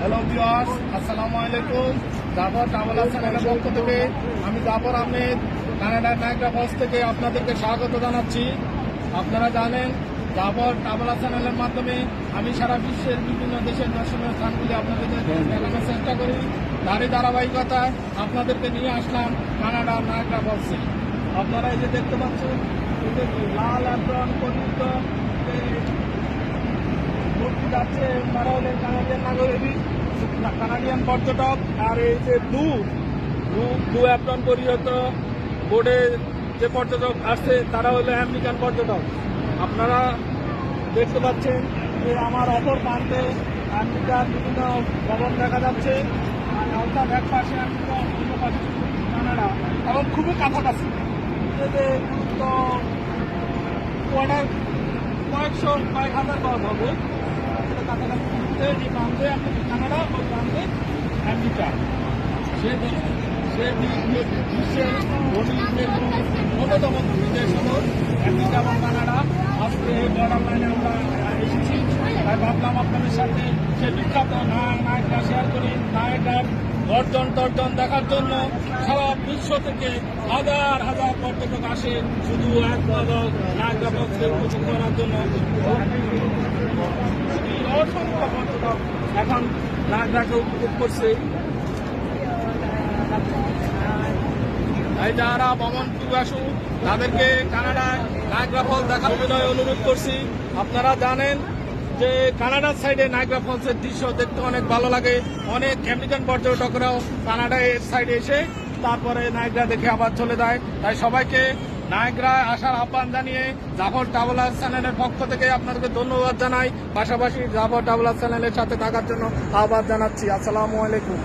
Hello viewers আসসালামু আলাইকুম Zafar travel চ্যানেলের পক্ষ থেকে আমি জাফর আহমেদ কানাডার নায়গ্রা ফলস থেকে আপনাদেরকে স্বাগত জানাচ্ছি। আপনারা জানেন জাফর ট্রাভেল চ্যানেলের মাধ্যমে আমি সারা বিশ্বের বিভিন্ন দেশের দর্শনীয় স্থানগুলি আপনাদেরকে দেখানোর চেষ্টা করি। তারই ধারাবাহিকতায় আপনাদেরকে নিয়ে আসলাম কানাডার নায়গ্রা ফলসে আপনারা এই যে দেখতে পাচ্ছেন লাল অ্যাপ্রন ভর্তি যাচ্ছে তারা হলেন কানাডিয়ান নাগরিক, কানাডিয়ান পর্যটক, আর এই যে ব্লু ব্লু ব্লু অ্যাপ্টন পরিহিত বোর্ডে যে পর্যটক আসছে তারা হলো আমেরিকান পর্যটক। আপনারা দেখতে পাচ্ছেন যে আমার অপর প্রান্তে আমেরিকার বিভিন্ন ভবন দেখা যাচ্ছে। অর্থাৎ এক পাশে আমেরিকা, অন্য পাশে কানাডা এবং খুবই কাছাকাছি। এতে গুরুত্ব কয়েক কয়েকশো, কয়েক হাজার গজ হবে। এটা কাছাকাছি মুহূর্তে এই প্রান্তে আপনি কানাডা ও প্রান্তে আমেরিকা। সে সে বিশ্বের ধনী অন্যতম দেশ হল আমেরিকা এবং কানাডা আজকে বর্ডার লাইনে সাথে সে বিখ্যাত নায়ক নায়করা শেয়ার করি। নায়করার গর্জন টর্জন দেখার জন্য সারা বিশ্ব থেকে হাজার হাজার পর্যটক আসে শুধু এক নায়করা পক্ষে উপভোগ করার জন্য। অসংখ্য পর্যটক এখন নায়করাকে উপভোগ করছে। তাই যারা ভ্রমণ পিপাসু তাদেরকে কানাডায় নায়গ্রা ফল দেখার বিনয় অনুরোধ করছি। আপনারা জানেন যে কানাডার সাইডে নায়গ্রা ফলসের দৃশ্য দেখতে অনেক ভালো লাগে। অনেক আমেরিকান পর্যটকরাও কানাডায় এর সাইডে এসে তারপরে নায়গ্রা দেখে আবার চলে যায়। তাই সবাইকে নায়গ্রায় আসার আহ্বান জানিয়ে জাফর ট্রাভেলার চ্যানেলের পক্ষ থেকে আপনাদেরকে ধন্যবাদ জানাই। পাশাপাশি জাফর ট্রাভেলার চ্যানেলের সাথে থাকার জন্য আহ্বান জানাচ্ছি। আসসালামু আলাইকুম।